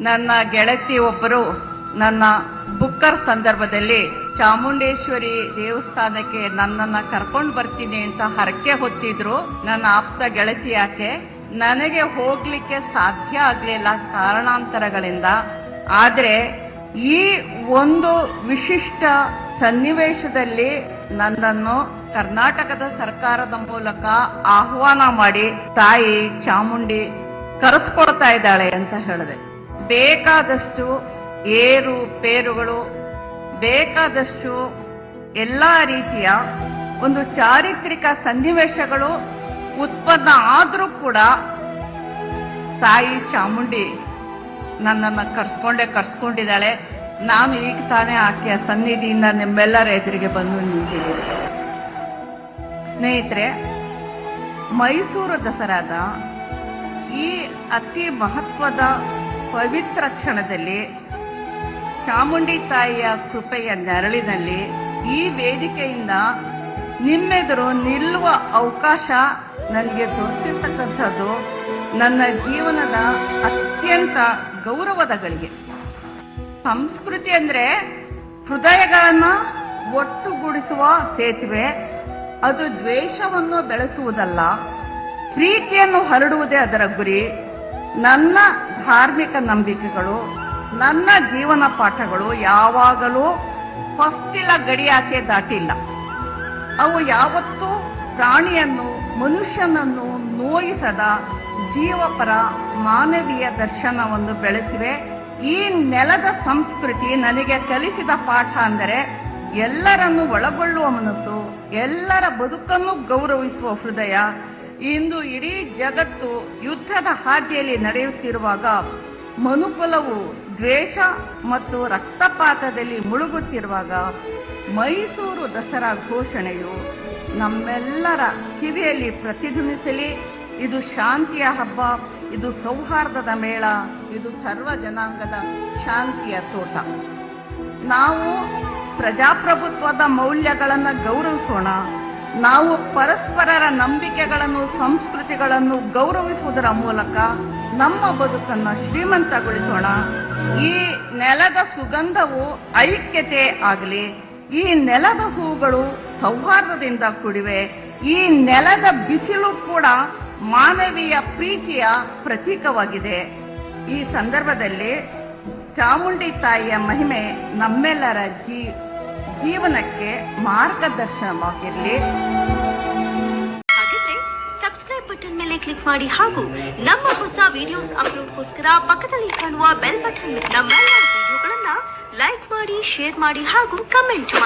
ನನ್ನ ಗೆಳತಿ ಒಬ್ಬರು ನನ್ನ ಬುಕ್ಕರ್ ಸಂದರ್ಭದಲ್ಲಿ ಚಾಮುಂಡೇಶ್ವರಿ ದೇವಸ್ಥಾನಕ್ಕೆ ನನ್ನನ್ನ ಕರ್ಕೊಂಡು ಬರ್ತೀನಿ ಅಂತ ಹರಕೆ ಹೊತ್ತಿದ್ರು ನನ್ನ ಆಪ್ತ ಗೆಳತಿ ಆಕೆ. ನನಗೆ ಹೋಗ್ಲಿಕ್ಕೆ ಸಾಧ್ಯ ಆಗ್ಲಿಲ್ಲ ಕಾರಣಾಂತರಗಳಿಂದ. ಆದ್ರೆ ಈ ಒಂದು ವಿಶಿಷ್ಟ ಸನ್ನಿವೇಶದಲ್ಲಿ ನನ್ನನ್ನು ಕರ್ನಾಟಕದ ಸರ್ಕಾರದ ಮೂಲಕ ಆಹ್ವಾನ ಮಾಡಿ ತಾಯಿ ಚಾಮುಂಡಿ ಕರೆಸ್ಕೊಡ್ತಾ ಇದ್ದಾಳೆ ಅಂತ ಹೇಳಿದೆ. ಬೇಕಾದಷ್ಟು ಏರು, ಪೇರುಗಳು, ಬೇಕಾದಷ್ಟು ಎಲ್ಲ ರೀತಿಯ ಒಂದು ಚಾರಿತ್ರಿಕ ಸನ್ನಿವೇಶಗಳು ಉತ್ಪನ್ನ ಆದರೂ ಕೂಡ ತಾಯಿ ಚಾಮುಂಡಿ ನನ್ನನ್ನು ಕರ್ಸ್ಕೊಂಡೇ ಕರ್ಸ್ಕೊಂಡಿದ್ದಾಳೆ. ನಾನು ಈಗ ತಾನೇ ಆಕೆಯ ಸನ್ನಿಧಿಯಿಂದ ನಿಮ್ಮೆಲ್ಲರ ಎದುರಿಗೆ ಬಂದು ನಿಂತಿದ್ದೀನಿ. ಸ್ನೇಹಿತರೆ, ಮೈಸೂರು ದಸರಾದ ಈ ಅತಿ ಮಹತ್ವದ ಪವಿತ್ರ ಕ್ಷಣದಲ್ಲಿ ಚಾಮುಂಡಿ ತಾಯಿಯ ಕೃಪೆಯ ನೆರಳಿನಲ್ಲಿ ಈ ವೇದಿಕೆಯಿಂದ ನಿಮ್ಮೆದುರು ನಿಲ್ಲುವ ಅವಕಾಶ ನನಗೆ ದೊರೆತಿರ್ತಕ್ಕಂಥದ್ದು ನನ್ನ ಜೀವನದ ಅತ್ಯಂತ ಗೌರವದ ಗಳಿಗೆ ಸಂಸ್ಕೃತಿ ಅಂದ್ರೆ ಹೃದಯಗಳನ್ನ ಒಟ್ಟುಗೂಡಿಸುವ ಸೇತುವೆ. ಅದು ದ್ವೇಷವನ್ನು ಬೆಳೆಸುವುದಲ್ಲ, ಪ್ರೀತಿಯನ್ನು ಹರಡುವುದೇ ಅದರ ಗುರಿ. ನನ್ನ ಧಾರ್ಮಿಕ ನಂಬಿಕೆಗಳು, ನನ್ನ ಜೀವನ ಪಾಠಗಳು ಯಾವಾಗಲೂ ಹೊಸ್ತಿಲ ಗಡಿಯಾಚೆ ದಾಟಿಲ್ಲ. ಅವು ಯಾವತ್ತೂ ಪ್ರಾಣಿಯನ್ನು, ಮನುಷ್ಯನನ್ನು ನೋಯಿಸದ ಜೀವಪರ ಮಾನವೀಯ ದರ್ಶನವನ್ನು ಬೆಳೆಸಿವೆ. ಈ ನೆಲದ ಸಂಸ್ಕೃತಿ ನನಗೆ ಕಲಿಸಿದ ಪಾಠ ಅಂದರೆ ಎಲ್ಲರನ್ನು ಒಳಗೊಳ್ಳುವ ಮನಸ್ಸು, ಎಲ್ಲರ ಬದುಕನ್ನು ಗೌರವಿಸುವ ಹೃದಯ ಇಂದು ಇಡೀ ಜಗತ್ತು ಯುದ್ಧದ ಹಾದಿಯಲ್ಲಿ ನಡೆಯುತ್ತಿರುವಾಗ ಮನುಕುಲವು ದ್ವೇಷ ಮತ್ತು ರಕ್ತಪಾತದಲ್ಲಿ ಮುಳುಗುತ್ತಿರುವಾಗ ಮೈಸೂರು ದಸರಾ ಘೋಷಣೆಯು ನಮ್ಮೆಲ್ಲರ ಕಿವಿಯಲ್ಲಿ ಪ್ರತಿಧ್ವನಿಸಲಿ, ಇದು ಶಾಂತಿಯ ಹಬ್ಬ, ಇದು ಸೌಹಾರ್ದದ ಮೇಳ, ಇದು ಸರ್ವ ಜನಾಂಗದ ಶಾಂತಿಯ ತೋಟ. ನಾವು ಪ್ರಜಾಪ್ರಭುತ್ವದ ಮೌಲ್ಯಗಳನ್ನು ಗೌರವಿಸೋಣ. ನಾವು ಪರಸ್ಪರರ ನಂಬಿಕೆಗಳನ್ನು, ಸಂಸ್ಕೃತಿಗಳನ್ನು ಗೌರವಿಸುವುದರ ಮೂಲಕ ನಮ್ಮ ಬದುಕನ್ನು ಶ್ರೀಮಂತಗೊಳಿಸೋಣ. ಈ ನೆಲದ ಸುಗಂಧವು ಐಕ್ಯತೆ ಆಗಲಿ. ಈ ನೆಲದ ಹೂಗಳು ಸೌಹಾರ್ದದಿಂದ ಕೂಡಿವೆ. ಈ ನೆಲದ ಬಿಸಿಲು ಕೂಡ ಮಾನವೀಯ ಪ್ರೀತಿಯ ಪ್ರತೀಕವಾಗಿದೆ. ಈ ಸಂದರ್ಭದಲ್ಲಿ ಚಾಮುಂಡಿ ತಾಯಿಯ ಮಹಿಮೆ ನಮ್ಮೆಲ್ಲರ ಜೀ ಜೀವನಕ್ಕೆ ಮಾರ್ಗದರ್ಶನವಾಗಿರಲಿ. ಸಬ್ಸ್ಕ್ರೈಬ್ ಬಟನ್ ಮೇಲೆ ಕ್ಲಿಕ್ ಮಾಡಿ ಹಾಗೂ ನಮ್ಮ ಹೊಸ ವಿಡಿಯೋಸ್ ಅಪ್ಲೋಡ್ಗೋಸ್ಕರ ಪಕ್ಕದಲ್ಲಿ ಕಾಣುವ ಬೆಲ್ ಬಟನ್ ನಮ್ಮೆಲ್ಲ ವಿಡಿಯೋಗಳನ್ನ ಲೈಕ್ ಮಾಡಿ ಶೇರ್ ಮಾಡಿ ಹಾಗೂ ಕಮೆಂಟ್ ಮಾಡಿ.